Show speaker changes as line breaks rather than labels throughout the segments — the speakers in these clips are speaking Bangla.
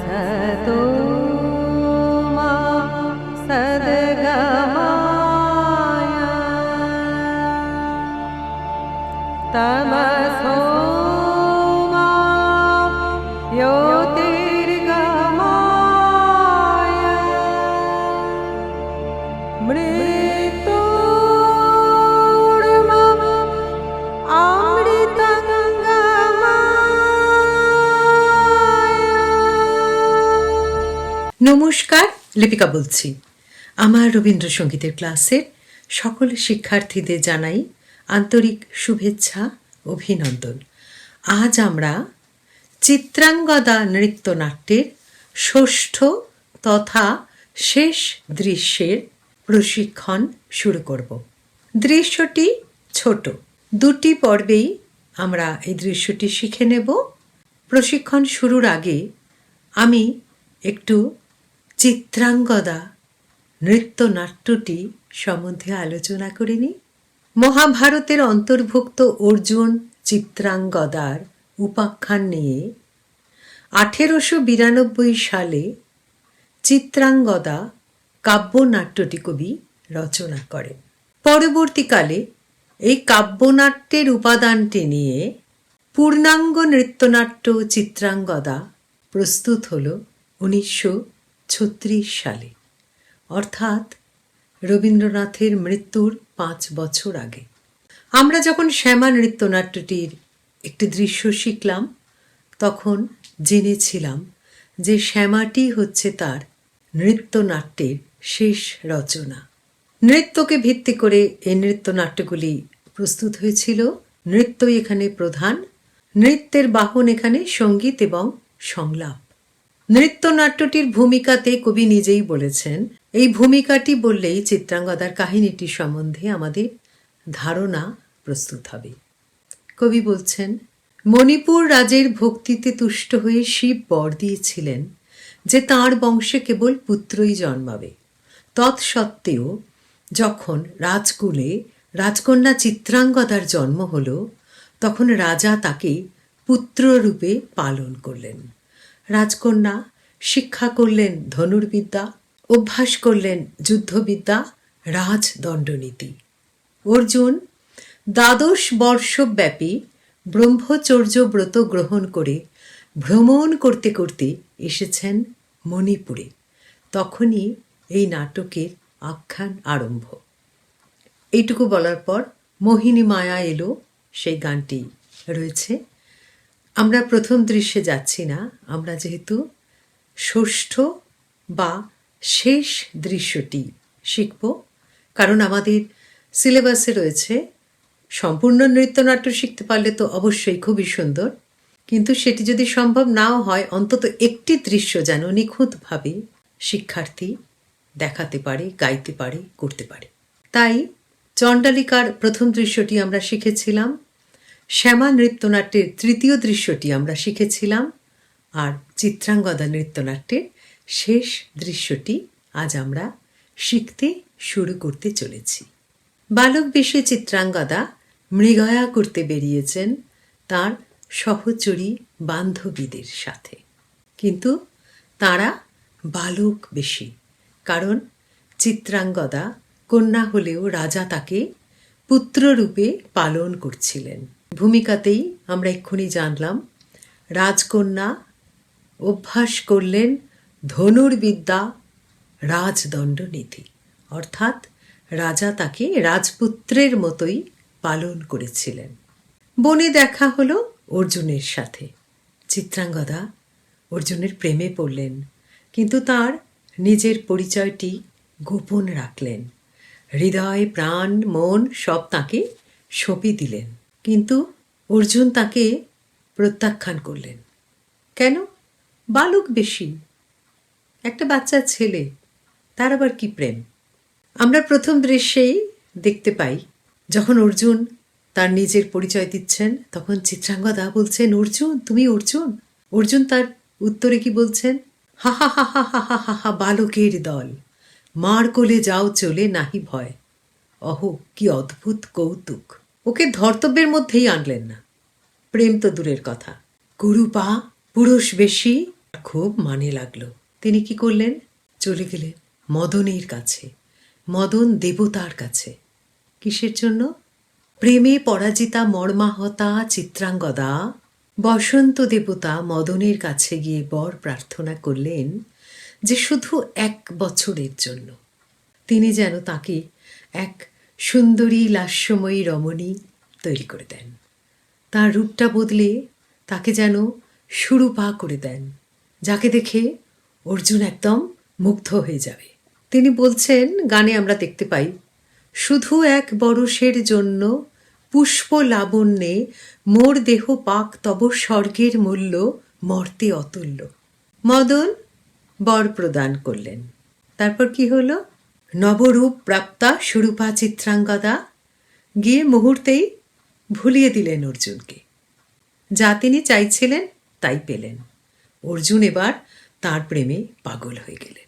सतो
নমস্কার, লিপিকা বলছি। আমার রবীন্দ্রসঙ্গীতের ক্লাসের সকল শিক্ষার্থীদের জানাই আন্তরিক শুভেচ্ছা, অভিনন্দন। আজ আমরা চিত্রাঙ্গদা নৃত্যনাট্যের ষষ্ঠ তথা শেষ দৃশ্যের প্রশিক্ষণ শুরু করব। দৃশ্যটি ছোট। দুটি পর্বেই আমরা এই দৃশ্যটি শিখে নেব। প্রশিক্ষণ শুরুর আগে আমি একটু চিত্রাঙ্গদা নৃত্যনাট্যটি সম্বন্ধে আলোচনা করে নিই মহাভারতের অন্তর্ভুক্ত অর্জুন চিত্রাঙ্গদার উপাখ্যান নিয়ে আঠেরোশো বিরানব্বই সালে চিত্রাঙ্গদা কাব্যনাট্যটি কবি রচনা করেন। পরবর্তীকালে এই কাব্যনাট্যের উপাদানটি নিয়ে পূর্ণাঙ্গ নৃত্যনাট্য চিত্রাঙ্গদা প্রস্তুত হল উনিশশো ছত্রিশ সালে। অর্থাৎ রবীন্দ্রনাথের মৃত্যুর পাঁচ বছর আগে। আমরা যখন শ্যামা নৃত্যনাট্যটির একটি দৃশ্য শিখলাম, তখন জেনেছিলাম যে শ্যামাটি হচ্ছে তার নৃত্যনাট্যের শেষ রচনা। নৃত্যকে ভিত্তি করে এই নৃত্যনাট্যগুলি প্রস্তুত হয়েছিল। নৃত্যই এখানে প্রধান। নৃত্যের বাহন এখানে সংগীত এবং সংলাপ। নৃত্যনাট্যটির ভূমিকাতে কবি নিজেই বলেছেন, এই ভূমিকাটি বললেই চিত্রাঙ্গদার কাহিনীটি সম্বন্ধে আমাদের ধারণা প্রস্তুত হবে। কবি বলছেন, মণিপুর রাজের ভক্তিতে তুষ্ট হয়ে শিব বর দিয়েছিলেন যে তাঁর বংশে কেবল পুত্রই জন্মাবে। তৎসত্ত্বেও যখন রাজকুলে রাজকন্যা চিত্রাঙ্গদার জন্ম হল, তখন রাজা তাকে পুত্ররূপে পালন করলেন। রাজকন্যা, শিক্ষা করলেন ধনুর্বিদ্যা, অভ্যাস করলেন যুদ্ধবিদ্যা, রাজদণ্ডনীতি। অর্জুন, দ্বাদশ বর্ষব্যাপী ব্রহ্মচর্য ব্রত গ্রহণ করে ভ্রমণ করতে করতে এসেছেন মণিপুরে। তখনই এই নাটকের আখ্যান আরম্ভ। এইটুকু বলার পর মোহিনী মায়া এলো, সেই গানটি রয়েছে। আমরা প্রথম দৃশ্যে যাচ্ছি না, আমরা যেহেতু ষষ্ঠ বা শেষ দৃশ্যটি শিখব, কারণ আমাদের সিলেবাসে রয়েছে সম্পূর্ণ নৃত্যনাট্য শিখতে পারলে তো অবশ্যই খুবই সুন্দর, কিন্তু সেটি যদি সম্ভব নাও হয়, অন্তত একটি দৃশ্য যেন নিখুঁতভাবে শিক্ষার্থী দেখাতে পারে, গাইতে পারে, করতে পারে। তাই চণ্ডালিকার প্রথম দৃশ্যটি আমরা শিখেছিলাম। শ্যামা নৃত্যনাট্যের তৃতীয় দৃশ্যটি আমরা শিখেছিলাম, আর চিত্রাঙ্গদা নৃত্যনাট্যের শেষ দৃশ্যটি আজ আমরা শিখতে শুরু করতে চলেছি। বালক বেশে চিত্রাঙ্গদা মৃগয়া করতে বেরিয়েছেন তার সহচরী বান্ধবীদের সাথে। কিন্তু তারা বালক বেশি, কারণ চিত্রাঙ্গদা কন্যা হলেও রাজা তাকে পুত্ররূপে পালন করছিলেন। ভূমিকাতেই আমরা এক্ষুনি জানলাম, রাজকন্যা অভ্যাস করলেন ধনুর্বিদ্যা রাজদণ্ড নীতি অর্থাৎ রাজা তাকে রাজপুত্রের মতোই পালন করেছিলেন। বনে দেখা হলো অর্জুনের সাথে। চিত্রাঙ্গদা অর্জুনের প্রেমে পড়লেন, কিন্তু তার নিজের পরিচয়টি গোপন রাখলেন। হৃদয় প্রাণ, মন সব তাকে সঁপে দিলেন। কিন্তু অর্জুন তাকে প্রত্যাখ্যান করলেন। কেন? বালক বেশি। একটা বাচ্চা ছেলে, তার আবার কি প্রেম? আমরা প্রথম দৃশ্যেই দেখতে পাই, যখন অর্জুন তার নিজের পরিচয় দিচ্ছেন, তখন চিত্রাঙ্গদা বলছেন, অর্জুন, তুমি অর্জুন? অর্জুন তার উত্তরে কি বলছেন? হা হা হা হা হা হা হা হা, বালকের দল। মার কোলে যাও, চলে নাহি ভয়। অহ, কি অদ্ভুত কৌতুক। ওকে ধর্তব্যের মধ্যেই আনলেন না। প্রেম তো দূরের কথা। কুরুপা পুরুষ বেশি। খুব মানে লাগল। তিনি কি করলেন? চলে গেলেন মদনের কাছে। মদন দেবতার কাছে। কিসের জন্য? প্রেমে পরাজিতা মর্মাহতা চিত্রাঙ্গদা। বসন্ত দেবতা মদনের কাছে গিয়ে বর প্রার্থনা করলেন যে শুধু এক বছরের জন্য। তিনি যেন তাকে এক সুন্দরী লাস্যময়ী রমণী তৈরি করে দেন। তার রূপটা বদলে তাকে যেন সুরূপা করে দেন, যাকে দেখে অর্জুন একদম মুগ্ধ হয়ে যাবে। তিনি বলছেন, গানে আমরা দেখতে পাই, শুধু এক বরষের জন্য পুষ্প লাবণ্যে মোর দেহ পাক তব স্বর্গের মূল্য মর্তে অতুল্য। মদন বর প্রদান করলেন। তারপর কি হলো? নবরূপ প্রাপ্তা সুরূপা চিত্রাঙ্গদা। গিয়ে মুহূর্তেই ভুলিয়ে দিলেন অর্জুনকে। যা তিনি চাইছিলেন, তাই পেলেন। অর্জুন এবার তার প্রেমে পাগল হয়ে গেলেন।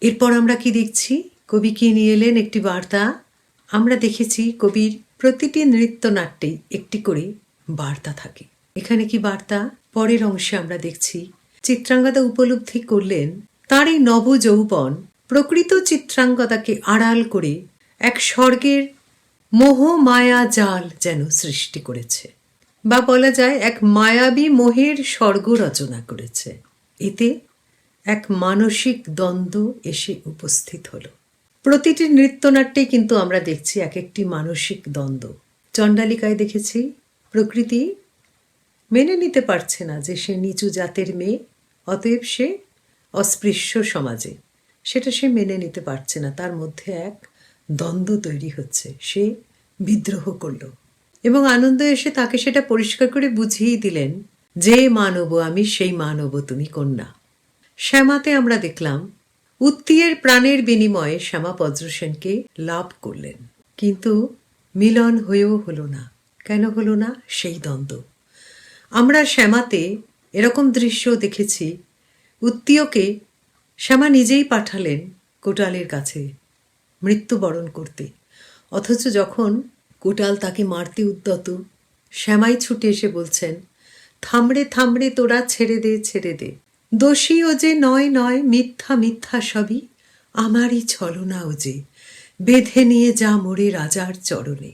এরপর আমরা কি দেখছি? কবি কি নিয়ে এলেন একটি বার্তা? আমরা দেখেছি কবির প্রতিটি নৃত্যনাট্যেই একটি করে বার্তা থাকে। এখানে কি বার্তা? পরের অংশে আমরা দেখছি, চিত্রাঙ্গদা উপলব্ধি করলেন, তার এই নব যৌবন প্রকৃত চিত্রাঙ্গদাকে আড়াল করে এক স্বর্গের মোহ মায়া জাল যেন সৃষ্টি করেছে বা বলা যায় এক মায়াবী মোহের স্বর্গ রচনা করেছে। এতে এক মানসিক দ্বন্দ্ব এসে উপস্থিত হলো। প্রতিটি নৃত্যনাট্যে কিন্তু আমরা দেখছি এক একটি মানসিক দ্বন্দ্ব। চণ্ডালিকায় দেখেছি, প্রকৃতি মেনে নিতে পারছে না যে সে নিচু জাতের মেয়ে, অতএব সে অস্পৃশ্য সমাজে। সেটা সে মেনে নিতে পারছে না। তার মধ্যে এক দ্বন্দ্ব তৈরি হচ্ছে। সে বিদ্রোহ করল এবং আনন্দ এসে তাকে সেটা পরিষ্কার করে বুঝিয়ে দিলেন যে, মানব, আমি সেই মানব, তুমি কন্যা। শ্যামাতে আমরা দেখলাম উত্তিয়ের প্রাণের বিনিময়ে শ্যামা বজ্রসেনকে লাভ করলেন। কিন্তু মিলন হয়েও হলো না। কেন হলো না? সেই দ্বন্দ্ব। আমরা শ্যামাতে এরকম দৃশ্য দেখেছি। উত্তীয়কে শ্যামা নিজেই পাঠালেন কোটালের কাছে মৃত্যুবরণ করতে। অথচ যখন কোটাল তাকে মারতে উদ্যত, শ্যামাই ছুটে এসে বলছেন, থামড়ে থামড়ে, তোরা ছেড়ে দে ছেড়ে দে। দোষী ও যে নয় নয়, মিথ্যা মিথ্যা সবই আমারই ছলনা ও যে। বেঁধে নিয়ে যা মোরে রাজার চরণে।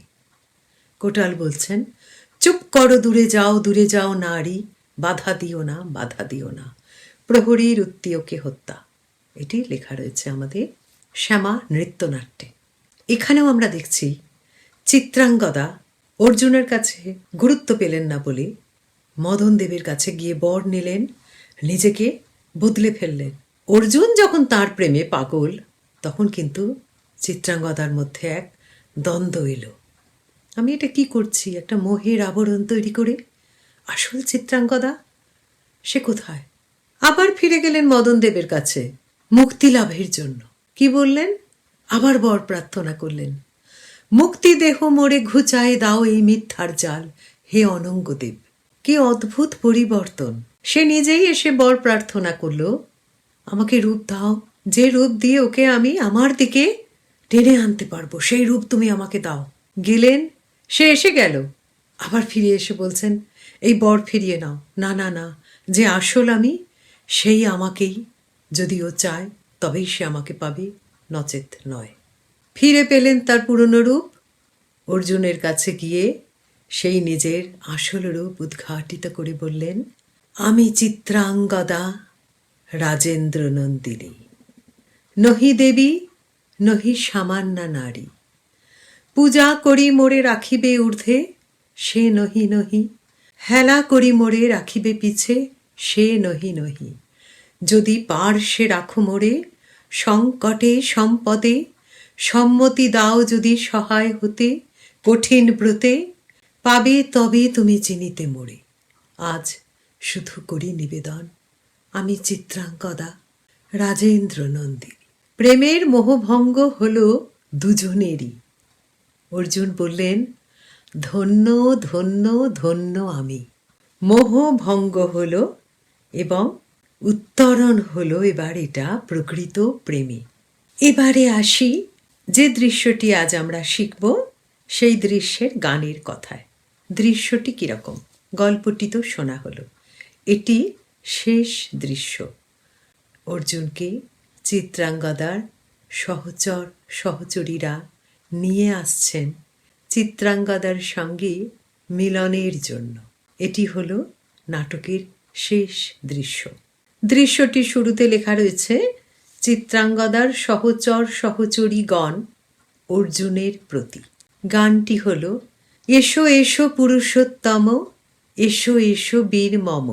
কোটাল বলছেন, চুপ করো, দূরে যাও দূরে যাও নারী, বাধা দিও না, বাধা দিও না। প্রহরীর উত্তীয়কে হত্যা। এটি লেখা রয়েছে আমাদের শ্যামা নৃত্যনাট্যে। এখানেও আমরা দেখছি, চিত্রাঙ্গদা অর্জুনের কাছে গুরুত্ব পেলেন না বলে মদন দেবের কাছে গিয়ে বর নিলেন, নিজেকে বদলে ফেললেন। অর্জুন যখন তার প্রেমে পাগল, তখন কিন্তু চিত্রাঙ্গদার মধ্যে এক দ্বন্দ্ব এলো। আমি এটা কি করছি? একটা মোহের আবরণ তৈরি করে? আসল চিত্রাঙ্গদা? সে কোথায়? আবার ফিরে গেলেন মদন দেবের কাছে। মুক্তি লাভের জন্য। কি বললেন? আবার বর প্রার্থনা করলেন, মুক্তি দেহ মোড়ে ঘুচায় দাও এই মিথ্যার জাল, হে অনঙ্গদেব। কি অদ্ভুত পরিবর্তন। সে নিজেই এসে বর প্রার্থনা করল, আমাকে রূপ দাও, যে রূপ দিয়ে ওকে আমি আমার দিকে টেনে আনতে পারব, সেই রূপ তুমি আমাকে দাও। গেলেন, সে এসে গেল। আবার ফিরে এসে বলছেন, এই বর ফিরিয়ে নাও। না না না, যে আসল আমি, সেই আমাকেই যদি ও চায়, তবেই সে আমাকে পাবে, নচেত নয়। ফিরে পেলেন তার পুরনো রূপ। অর্জুনের কাছে গিয়ে সেই নিজের আসল রূপ উদ্ঘাটিত করে বললেন, আমি চিত্রাঙ্গদা রাজেন্দ্র নন্দিনী। নহি দেবী, নহি সামান্যা নারী। পূজা করি মোরে রাখিবে ঊর্ধ্বে, সে নহি নহি। হেলা করি মোরে রাখিবে পিছে, সে নহি নহি। যদি পার সে রাখো মোরে, সংকটে, সম্পদে, সম্মতি দাও যদি সহায় হতে, কঠিন ব্রতে, পাবে তবে তুমি চিনিতে মোরে। আজ শুধু করি নিবেদন। আমি চিত্রাঙ্কদা রাজেন্দ্র নন্দী প্রেমের মোহভঙ্গ হল দুজনেরই। অর্জুন বললেন, ধন্য ধন্য ধন্য আমি। মোহ ভঙ্গ হলো এবং উত্তরণ হলো এবার এটা প্রকৃত প্রেমে। এবারে আসি যে দৃশ্যটি আজ আমরা শিখব, সেই দৃশ্যের গানের কথায়। দৃশ্যটি কীরকম? গল্পটি তো শোনা হলো। এটি শেষ দৃশ্য। অর্জুনকে চিত্রাঙ্গদার, সহচর, সহচরীরা নিয়ে আসছেন চিত্রাঙ্গদার সঙ্গে মিলনের জন্য। এটি হলো নাটকের শেষ দৃশ্য। দৃশ্যটি শুরুতে লেখা রয়েছে, চিত্রাঙ্গদার সহচর সহচরীগণ অর্জুনের প্রতি। গানটি হল, এসো এসো পুরুষোত্তম, এসো এসো বীর মম,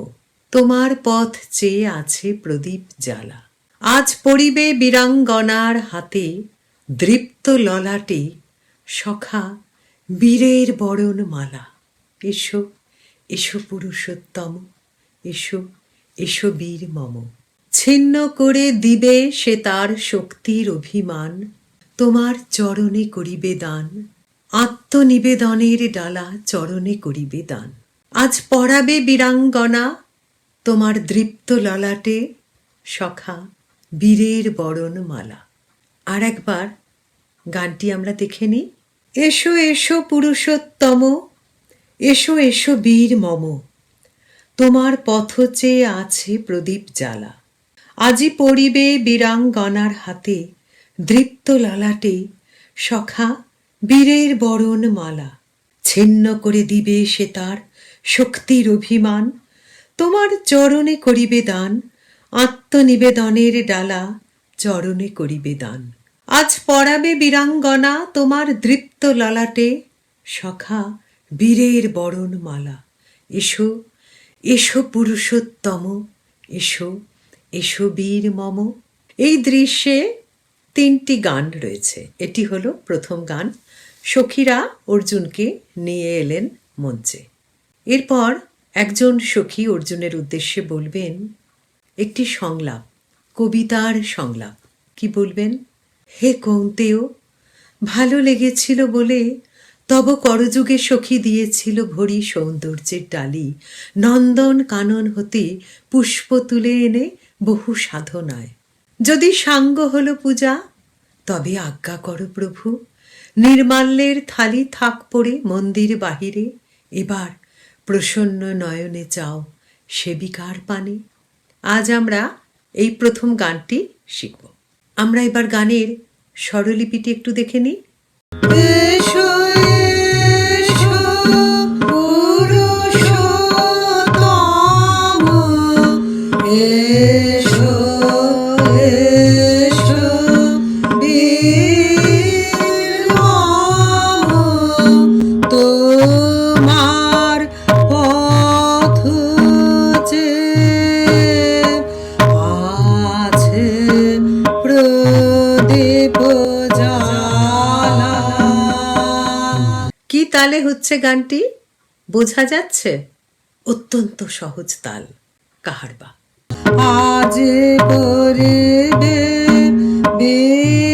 তোমার পথ চেয়ে আছে প্রদীপ জ্বালা। আজ পড়িবে বীরাঙ্গনার হাতে দৃপ্ত ললাটে সখা বীরের বরণ মালা এসো এসো পুরুষোত্তম, এসো এসো বীর মম। ছিন্ন করে দিবে সে তার শক্তির অভিমান, তোমার চরণে করিবে দান। আত্মনিবেদনের ডালা চরণে করিবে দান। আজ পড়াবে বীরাঙ্গনা, তোমার দৃপ্ত ললাটে, সখা বীরের বরণ মালা আর একবার গানটি আমরা দেখে নিই। এসো এসো পুরুষোত্তম, এসো এসো বীর মম। তোমার পথ চেয়ে আছে প্রদীপ জ্বালা। আজি পড়িবে বীরাঙ্গনার হাতে, দৃপ্ত ললাটে, সখা বীরের বরণ মালা। ছিন্ন করে দিবে সে তার শক্তির অভিমান, তোমার চরণে করিবে দান, আত্মনিবেদনের ডালা চরণে করিবে দান। আজ পড়াবে বীরাঙ্গনা তোমার দৃপ্ত ললাটে, সখা বীরের বরণ মালা। এসো এসো পুরুষোত্তম, এসো এসো বীর মম। এই দৃশ্যে তিনটি গান রয়েছে। এটি হলো প্রথম গান, সখীরা অর্জুনকে নিয়ে এলেন মঞ্চে। এরপর একজন সখী অর্জুনের উদ্দেশ্যে বলবেন, একটি সংলাপ, কবিতার সংলাপ। কি বলবেন? হে কৌন্তেয়, ভালো লেগেছিল বলে তব করযুগে সখী দিয়েছিল ভরি সৌন্দর্যের ডালি। নন্দন কানন হতে পুষ্প তুলে এনে বহু সাধনায়। যদি সাঙ্গ হলো পূজা, তবে আজ্ঞা করো প্রভু। নির্মাল্যের থালি থাক পড়ে মন্দির বাহিরে। এবার প্রসন্ন নয়নে চাও সেবিকার পানে। আজ আমরা এই প্রথম গানটি শিখব। আমরা এবার গানের স্বরলিপিটি একটু দেখে নিই। হচ্ছে গানটি? বোঝা যাচ্ছে? অত্যন্ত সহজ তাল। কাহারবা
আজ পরিবে বীরাঙ্গনার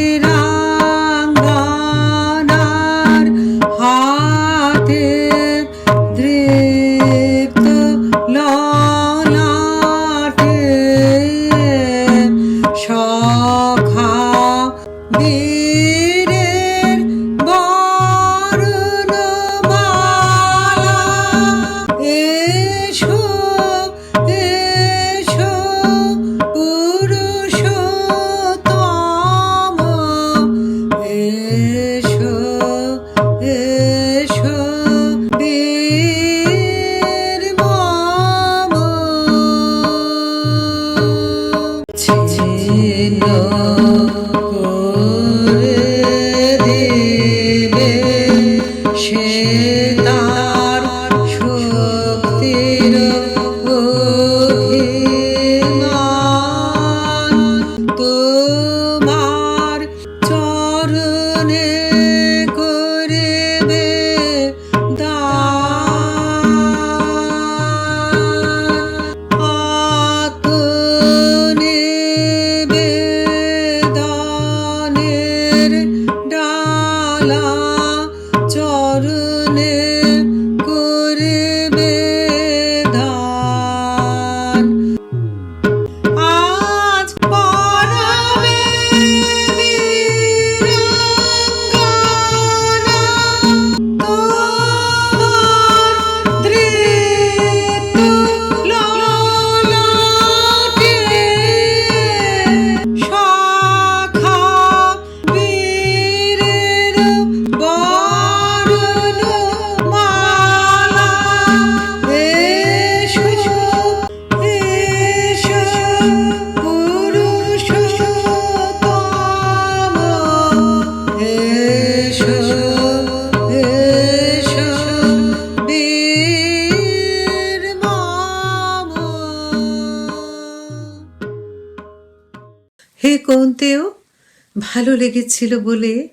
ভালো লেগেছিল বলে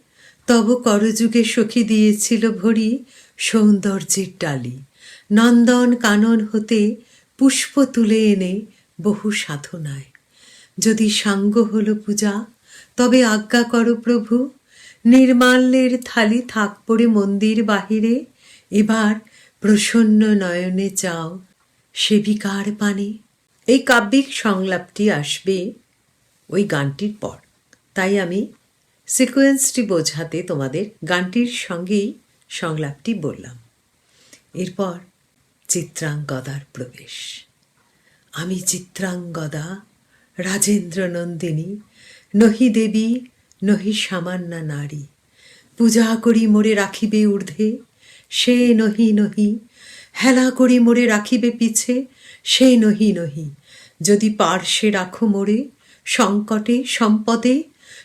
তব করযুগে সখী দিয়েছিল ভরি সৌন্দর্যের ডালি নন্দন কানন হতে পুষ্প তুলে এনে বহু সাধনায়। যদি সাঙ্গ হল পূজা, তবে আজ্ঞা করো প্রভু, নির্মাল্যের থালি থাক পড়ে মন্দির বাহিরে, এবার প্রসন্ন নয়নে চাও সেবিকার পানে এই কাব্যিক সংলাপটি আসবে ওই গানটির পর। তাই আমি সিকোয়েন্সটি বোঝাতে তোমাদের গানটির সঙ্গেই সংলাপটি বললাম। এরপর চিত্রাঙ্গদার প্রবেশ। আমি চিত্রাঙ্গদা, রাজেন্দ্র নন্দিনী, নহি দেবী, নহি সামান্যা নারী। পূজা করি মোরে রাখিবে ঊর্ধ্বে, সে নহি নহি। হেলা করি মোরে রাখিবে পিছে, সে নহি নহি। যদি পার্শ্বে রাখো মোরে, সংকটে, সম্পদে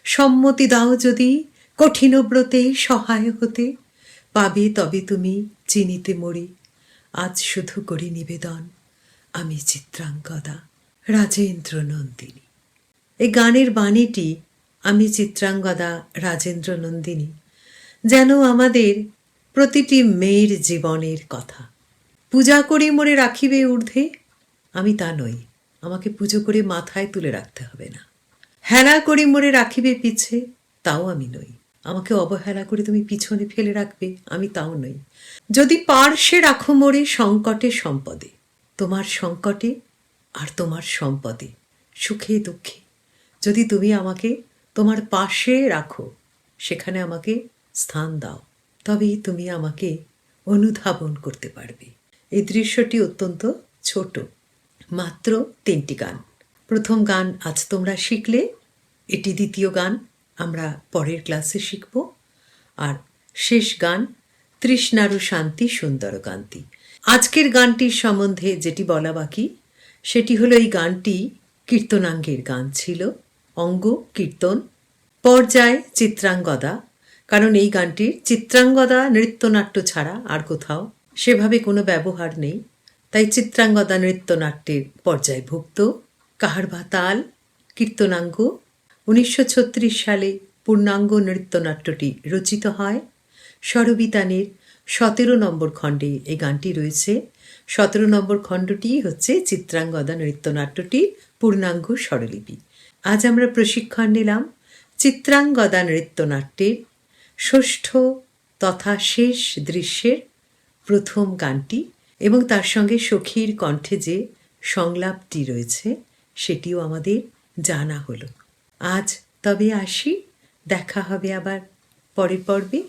সম্মতি দাও যদি, কঠিন ব্রতে সহায় হতে। পাবে তবে তুমি চিনিতে মরি। আজ শুধু করি নিবেদন, আমি চিত্রাঙ্গদা রাজেন্দ্র নন্দিনী এই গানের বাণীটি আমি চিত্রাঙ্গদা রাজেন্দ্র নন্দিনী যেন আমাদের প্রতিটি মেয়ের জীবনের কথা। পূজা করে মোরে রাখিবে ঊর্ধ্বে, আমি তা নই, আমাকে পুজো করে মাথায় তুলে রাখতে হবে না। হেলা করে মরে রাখিবে পিছে, তাও আমি নই। আমাকে অবহেলা করে তুমি পিছনে ফেলে রাখবে, আমি তাও নই। যদি পার্শ্বে রাখো মোরে সংকটে সম্পদে, তোমার সংকটে আর তোমার সম্পদে, সুখে দুঃখে। যদি তুমি আমাকে তোমার পাশে রাখো, সেখানে আমাকে স্থান দাও, তবেই তুমি আমাকে অনুধাবন করতে পারবে। এই দৃশ্যটি অত্যন্ত ছোট, মাত্র তিনটি গান। প্রথম গান আজ তোমরা শিখলে এটি দ্বিতীয় গান, আমরা পরের ক্লাসে শিখব। আর শেষ গান, তৃষ্ণারু শান্তি সুন্দর কান্তি আজকের গানটির সম্বন্ধে যেটি বলা বাকি, সেটি হলো এই গানটি কীর্তনাঙ্গের গান ছিল। অঙ্গ, কীর্তন, পর্যায়, চিত্রাঙ্গদা। কারণ এই গানটির চিত্রাঙ্গদা নৃত্যনাট্য ছাড়া আর কোথাও সেভাবে কোনো ব্যবহার নেই। তাই চিত্রাঙ্গদা নৃত্যনাট্যের পর্যায়ভুক্ত। কাহারবা তাল, কীর্তনাঙ্গ উনিশশো ছত্রিশ সালে পূর্ণাঙ্গ নৃত্যনাট্যটি রচিত হয়। স্বরবিতানের সতেরো নম্বর খণ্ডে এই গানটি রয়েছে। সতেরো নম্বর খণ্ডটি হচ্ছে চিত্রাঙ্গদা নৃত্যনাট্যটি পূর্ণাঙ্গ স্বরলিপি। আজ আমরা প্রশিক্ষণ নিলাম চিত্রাঙ্গদা নৃত্যনাট্যের ষষ্ঠ তথা শেষ দৃশ্যের প্রথম গানটি এবং তার সঙ্গে সখীর কণ্ঠে যে সংলাপটি রয়েছে, সেটিও আমাদের জানা হলো। আজ তবে আসি দেখা হবে আবার পরের পর্বে।